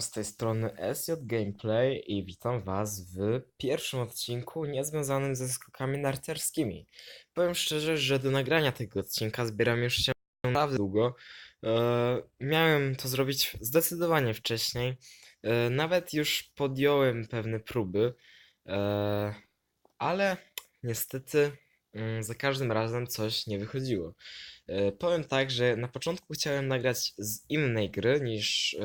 Z tej strony SJ Gameplay i witam Was w pierwszym odcinku niezwiązanym ze skokami narciarskimi. Powiem szczerze, że do nagrania tego odcinka zbieram już się naprawdę długo. E, miałem to zrobić zdecydowanie wcześniej. E, nawet już podjąłem pewne próby, e, ale niestety mm, za każdym razem coś nie wychodziło. Powiem tak, że na początku chciałem nagrać z innej gry niż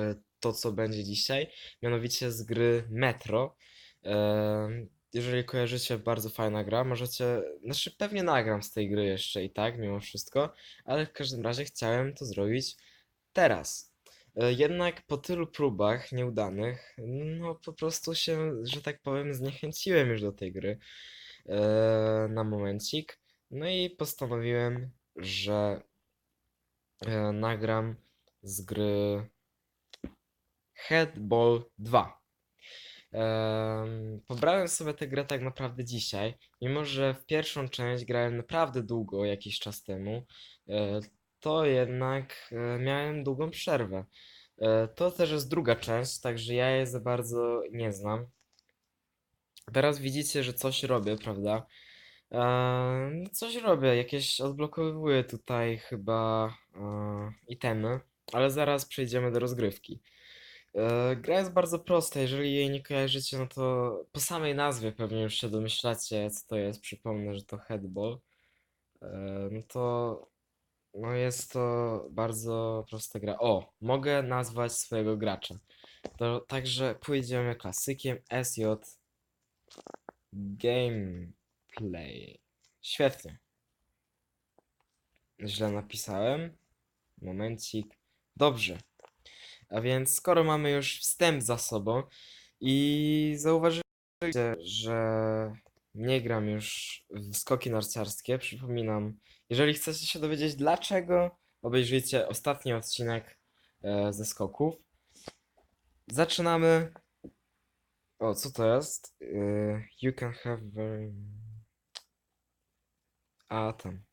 to, co będzie dzisiaj, mianowicie z gry Metro. Jeżeli kojarzycie, bardzo fajna gra, możecie, znaczy pewnie nagram z tej gry jeszcze i tak, mimo wszystko, ale w każdym razie chciałem to zrobić teraz. E, Jednak po tylu próbach nieudanych, no po prostu się, że tak powiem, zniechęciłem już do tej gry e, na momencik. No i postanowiłem, że e, nagram z gry Headball 2. Em, pobrałem sobie tę grę tak naprawdę dzisiaj, mimo że w pierwszą część grałem naprawdę długo, jakiś czas temu, e, to jednak e, miałem długą przerwę. E, to też jest druga część, także ja jej za bardzo nie znam. Teraz widzicie, że coś robię, prawda? Coś robię, jakieś odblokowuję tutaj chyba itemy, ale zaraz przejdziemy do rozgrywki. E, Gra jest bardzo prosta, jeżeli jej nie kojarzycie, no to po samej nazwie pewnie już się domyślacie, co to jest. Przypomnę, że to headball. E, No to no jest to bardzo prosta gra. O, mogę nazwać swojego gracza. To także pójdziemy klasykiem SJ Gameplay. Świetnie. Źle napisałem. Momencik. Dobrze. A więc skoro mamy już wstęp za sobą i zauważycie, że nie gram już w skoki narciarskie, przypominam, jeżeli chcecie się dowiedzieć dlaczego, obejrzyjcie ostatni odcinek e, ze skoków. Zaczynamy. O, co to jest? E, you can have. A, tam.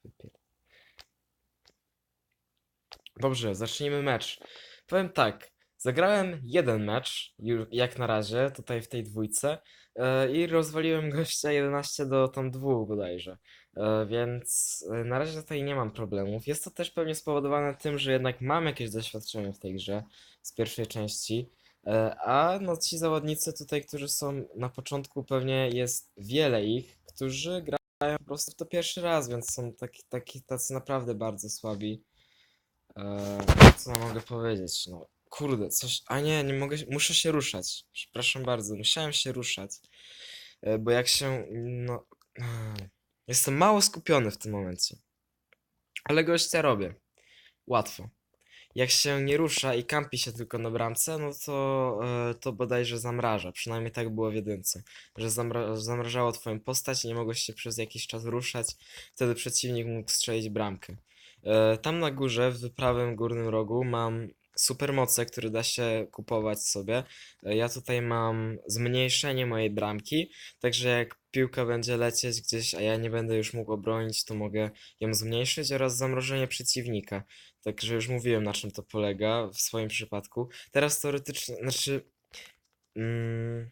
Dobrze, zacznijmy mecz. Powiem tak, zagrałem jeden mecz, jak na razie, tutaj w tej dwójce e, i rozwaliłem gościa 11 do tam 2 bodajże, E, więc e, na razie tutaj nie mam problemów. Jest to też pewnie spowodowane tym, że jednak mam jakieś doświadczenie w tej grze z pierwszej części, a no ci zawodnicy tutaj, którzy są na początku, pewnie jest wiele ich, którzy grają po prostu w to pierwszy raz, więc są taki, taki, tacy naprawdę bardzo słabi. Co mogę powiedzieć? No, kurde, coś. A nie, nie mogę. Muszę się ruszać. Przepraszam bardzo, musiałem się ruszać. E, bo jak się. No. Jestem mało skupiony w tym momencie. Ale gościa robię. Łatwo. Jak się nie rusza i kampi się tylko na bramce, no to, e, to bodajże zamraża. Przynajmniej tak było w jedynce. Że zamra zamrażało twoją postać i nie mogłeś się przez jakiś czas ruszać. Wtedy przeciwnik mógł strzelić bramkę. E, Tam na górze, w prawym górnym rogu, mam supermoce, które da się kupować sobie. E, Ja tutaj mam zmniejszenie mojej bramki, także jak piłka będzie lecieć gdzieś, a ja nie będę już mógł obronić, to mogę ją zmniejszyć oraz zamrożenie przeciwnika. Także już mówiłem, na czym to polega w swoim przypadku. Teraz teoretycznie, znaczy. Mm,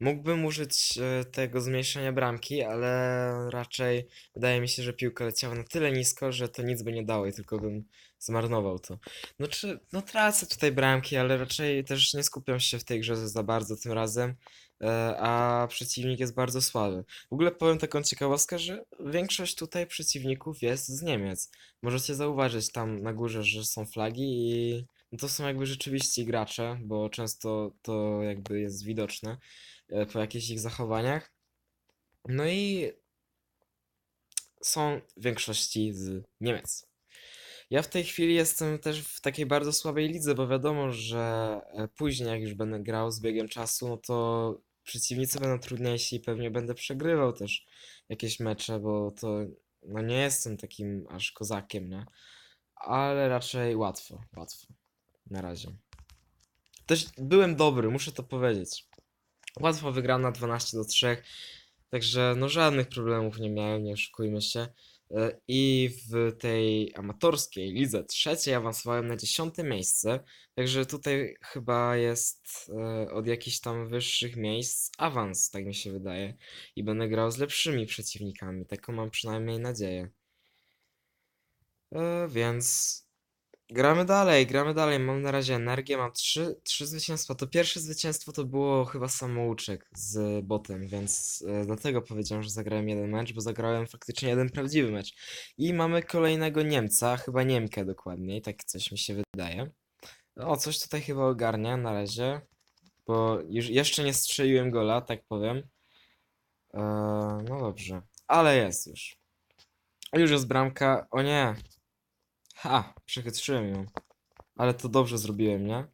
Mógłbym użyć e, tego zmniejszenia bramki, ale raczej wydaje mi się, że piłka leciała na tyle nisko, że to nic by nie dało i tylko bym zmarnował to. No czy, no tracę tutaj bramki, ale raczej też nie skupiam się w tej grze za bardzo tym razem, e, a przeciwnik jest bardzo słaby. W ogóle powiem taką ciekawostkę, że większość tutaj przeciwników jest z Niemiec. Możecie zauważyć tam na górze, że są flagi i to są jakby rzeczywiści gracze, bo często to jakby jest widoczne e, po jakichś ich zachowaniach. No i są w większości z Niemiec. Ja w tej chwili jestem też w takiej bardzo słabej lidze, bo wiadomo, że e, później jak już będę grał z biegiem czasu, no to przeciwnicy będą trudniejsi i pewnie będę przegrywał też jakieś mecze, bo to no nie jestem takim aż kozakiem, nie? Ale raczej łatwo, łatwo. Na razie. Też byłem dobry, muszę to powiedzieć. Łatwo wygrana 12 do 3. Także no żadnych problemów nie miałem, nie oszukujmy się. E, I w tej amatorskiej lidze trzeciej awansowałem na dziesiąte miejsce. Także tutaj chyba jest e, od jakichś tam wyższych miejsc awans, tak mi się wydaje. I będę grał z lepszymi przeciwnikami. Taką mam przynajmniej nadzieję. E, więc gramy dalej, gramy dalej. Mam na razie energię, mam trzy, trzy zwycięstwa. To pierwsze zwycięstwo to było chyba samouczek z botem, więc e, dlatego powiedziałem, że zagrałem jeden mecz, bo zagrałem faktycznie jeden prawdziwy mecz. I mamy kolejnego Niemca, chyba Niemkę dokładniej, tak coś mi się wydaje. O, coś tutaj chyba ogarnia na razie, bo już jeszcze nie strzeliłem gola, tak powiem. Eee, no dobrze, ale jest już. Już jest bramka, o nie. Ha, przechytrzyłem ją. Ale to dobrze zrobiłem, nie?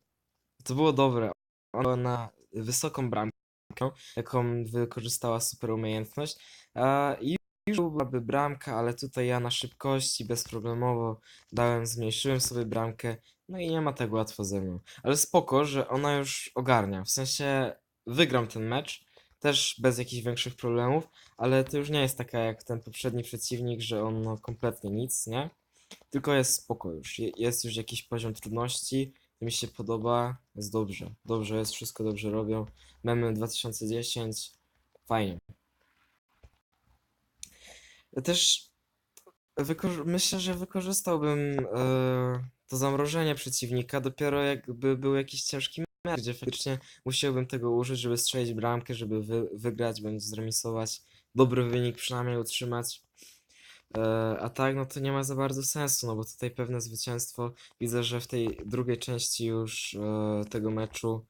To było dobre. Ona na wysoką bramkę, jaką wykorzystała super umiejętność. A, I już byłaby bramka, ale tutaj ja na szybkości bezproblemowo dałem, zmniejszyłem sobie bramkę. No i nie ma tak łatwo ze mną. Ale spoko, że ona już ogarnia. W sensie wygram ten mecz, też bez jakichś większych problemów, ale to już nie jest taka jak ten poprzedni przeciwnik, że on no kompletnie nic, nie? Tylko jest spoko już. Je- Jest już jakiś poziom trudności. Mi się podoba. Jest dobrze. Dobrze jest, wszystko dobrze robią. Memy 2010. Fajnie. Ja też wykorzy- myślę, że wykorzystałbym e, to zamrożenie przeciwnika dopiero jakby był jakiś ciężki mecz, gdzie faktycznie musiałbym tego użyć, żeby strzelić bramkę, żeby wy- wygrać bądź zremisować. Dobry wynik przynajmniej utrzymać. E, A tak, no to nie ma za bardzo sensu, no bo tutaj pewne zwycięstwo. Widzę, że w tej drugiej części już e, tego meczu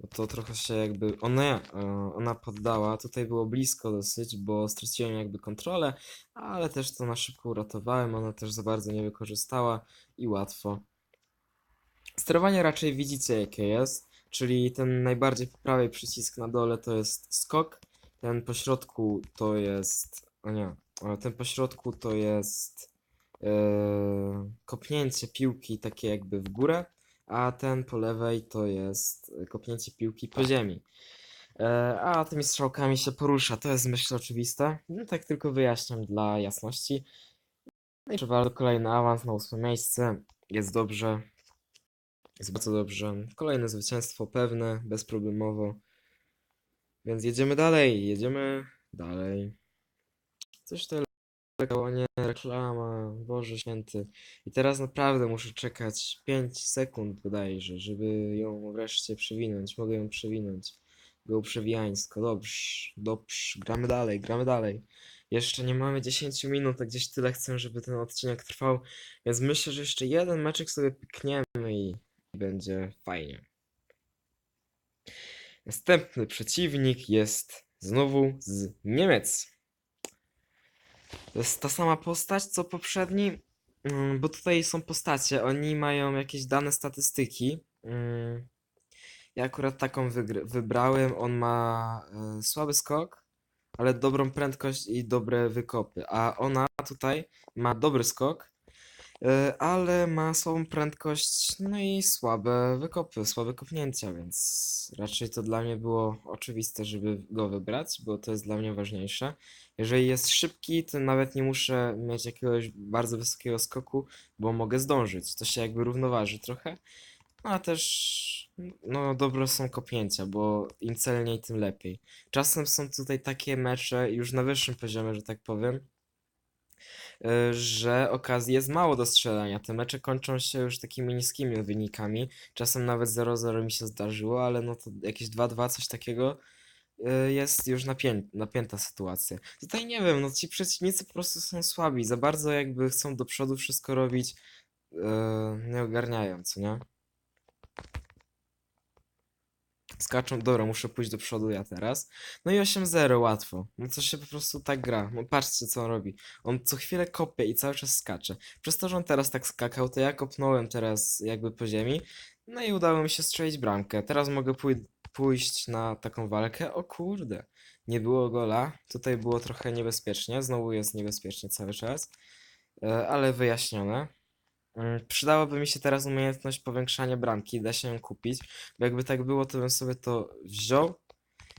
no to trochę się jakby. Ona, e, ona poddała. Tutaj było blisko dosyć, bo straciłem jakby kontrolę, ale też to na szybko uratowałem. Ona też za bardzo nie wykorzystała i łatwo. Sterowanie raczej widzicie jakie jest, czyli ten najbardziej po prawej przycisk na dole to jest skok, ten po środku to jest, o nie, o, ten po środku to jest e, kopnięcie piłki takie jakby w górę, a ten po lewej to jest kopnięcie piłki po ziemi. E, a tymi strzałkami się porusza, to jest myślę oczywiste. No tak tylko wyjaśniam dla jasności. No i proszę bardzo, kolejny awans na ósme miejsce, jest dobrze. Jest bardzo dobrze. Kolejne zwycięstwo pewne, bezproblemowo. Więc jedziemy dalej, jedziemy dalej. Coś to leciało, nie, reklama, Boże Święty. I teraz naprawdę muszę czekać 5 sekund bodajże, żeby ją wreszcie przewinąć. Mogę ją przewinąć. Było przewijańsko, dobrze, dobrze, gramy dalej, gramy dalej. Jeszcze nie mamy 10 minut, a gdzieś tyle chcę, żeby ten odcinek trwał, więc myślę, że jeszcze jeden meczek sobie pykniemy i będzie fajnie. Następny przeciwnik jest znowu z Niemiec. To jest ta sama postać co poprzedni, mm, bo tutaj są postacie, oni mają jakieś dane statystyki. Mm, Ja akurat taką wygr- wybrałem, on ma e, słaby skok, ale dobrą prędkość i dobre wykopy, a ona tutaj ma dobry skok, e, ale ma słabą prędkość, no i słabe wykopy, słabe kopnięcia, więc raczej to dla mnie było oczywiste, żeby go wybrać, bo to jest dla mnie ważniejsze. Jeżeli jest szybki, to nawet nie muszę mieć jakiegoś bardzo wysokiego skoku, bo mogę zdążyć. To się jakby równoważy trochę. No a też, no dobre są kopnięcia, bo im celniej, tym lepiej. Czasem są tutaj takie mecze już na wyższym poziomie, że tak powiem, że okazji jest mało do strzelania. Te mecze kończą się już takimi niskimi wynikami. Czasem nawet 0-0 mi się zdarzyło, ale no to jakieś 2-2, coś takiego y, jest już napię napięta sytuacja. Tutaj nie wiem, no ci przeciwnicy po prostu są słabi. Za bardzo jakby chcą do przodu wszystko robić, y, nie ogarniają, co nie? Skaczą, dobra, muszę pójść do przodu ja teraz. No i 8-0, łatwo. No to się po prostu tak gra. No patrzcie co on robi. On co chwilę kopie i cały czas skacze. Przez to, że on teraz tak skakał, to ja kopnąłem teraz jakby po ziemi. No i udało mi się strzelić bramkę. Teraz mogę pój pójść na taką walkę. O kurde, nie było gola. Tutaj było trochę niebezpiecznie. Znowu jest niebezpiecznie cały czas. E, ale wyjaśnione. Mm, Przydałaby mi się teraz umiejętność powiększania bramki, da się ją kupić, bo jakby tak było, to bym sobie to wziął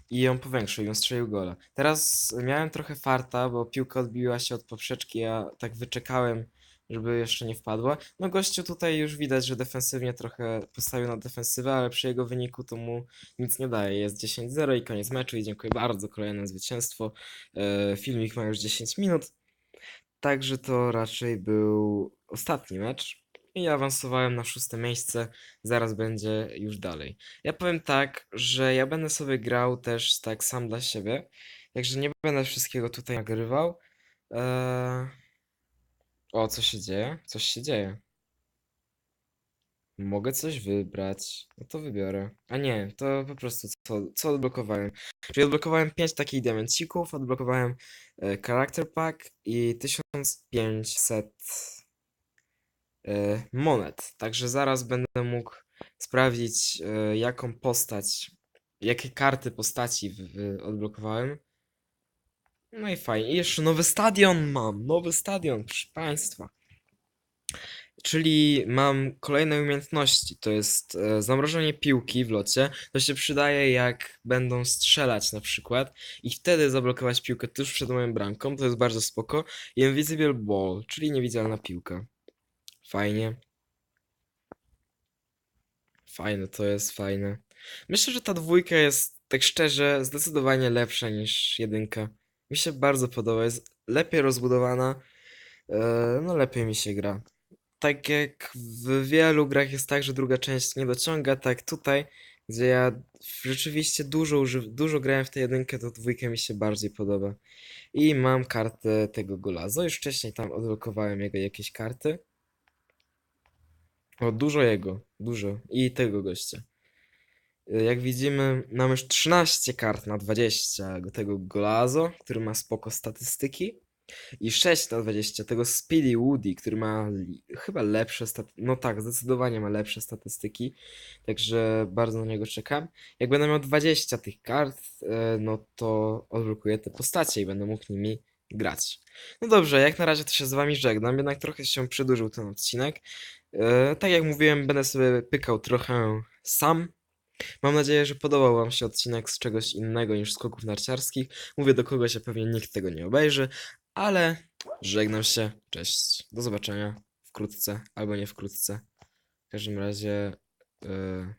i ją powiększył, on strzelił gola. Teraz miałem trochę farta, bo piłka odbiła się od poprzeczki, a tak wyczekałem, żeby jeszcze nie wpadła. No gościu tutaj już widać, że defensywnie trochę postawił na defensywę, ale przy jego wyniku to mu nic nie daje. Jest 10-0 i koniec meczu i dziękuję bardzo, kolejne zwycięstwo. E, Filmik ma już 10 minut, także to raczej był ostatni mecz. I awansowałem na szóste miejsce, zaraz będzie już dalej. Ja powiem tak, że ja będę sobie grał też tak sam dla siebie, także nie będę wszystkiego tutaj nagrywał. Eee... O, co się dzieje? Coś się dzieje. Mogę coś wybrać. No to wybiorę. A nie, to po prostu co, co odblokowałem. Czyli odblokowałem 5 takich diamencików, odblokowałem e, character pack i 1500 e, monet. Także zaraz będę mógł sprawdzić, e, jaką postać, jakie karty postaci odblokowałem. No i fajnie. I jeszcze nowy stadion mam. Nowy stadion, proszę Państwa. Czyli mam kolejne umiejętności. To jest e, zamrożenie piłki w locie. To się przydaje jak będą strzelać na przykład i wtedy zablokować piłkę tuż przed moją bramką. To jest bardzo spoko. I Invisible Ball, czyli niewidzialna piłka. Fajnie. Fajne, to jest fajne. Myślę, że ta dwójka jest, tak szczerze, zdecydowanie lepsza niż jedynka. Mi się bardzo podoba, jest lepiej rozbudowana, e, no lepiej mi się gra. Tak jak w wielu grach jest tak, że druga część nie dociąga, tak tutaj, gdzie ja rzeczywiście dużo, dużo grałem w tę jedynkę, to dwójka mi się bardziej podoba. I mam kartę tego Golazo, już wcześniej tam odblokowałem jego jakieś karty. O, dużo jego, dużo. I tego gościa. Y, Jak widzimy, mam już 13 kart na 20 go- tego Golazo, który ma spoko statystyki. I 6 na 20 tego Speedy Woody, który ma chyba lepsze statystyki. No tak, zdecydowanie ma lepsze statystyki. Także bardzo na niego czekam. Jak będę miał 20 tych kart, e, no to odblokuję te postacie i będę mógł nimi grać. No dobrze, jak na razie to się z wami żegnam, jednak trochę się przedłużył ten odcinek. E, tak jak mówiłem, będę sobie pykał trochę sam. Mam nadzieję, że podobał Wam się odcinek z czegoś innego niż skoków narciarskich. Mówię do kogoś, a pewnie nikt tego nie obejrzy, ale żegnam się. Cześć. Do zobaczenia wkrótce, albo nie wkrótce. W każdym razie. Yy...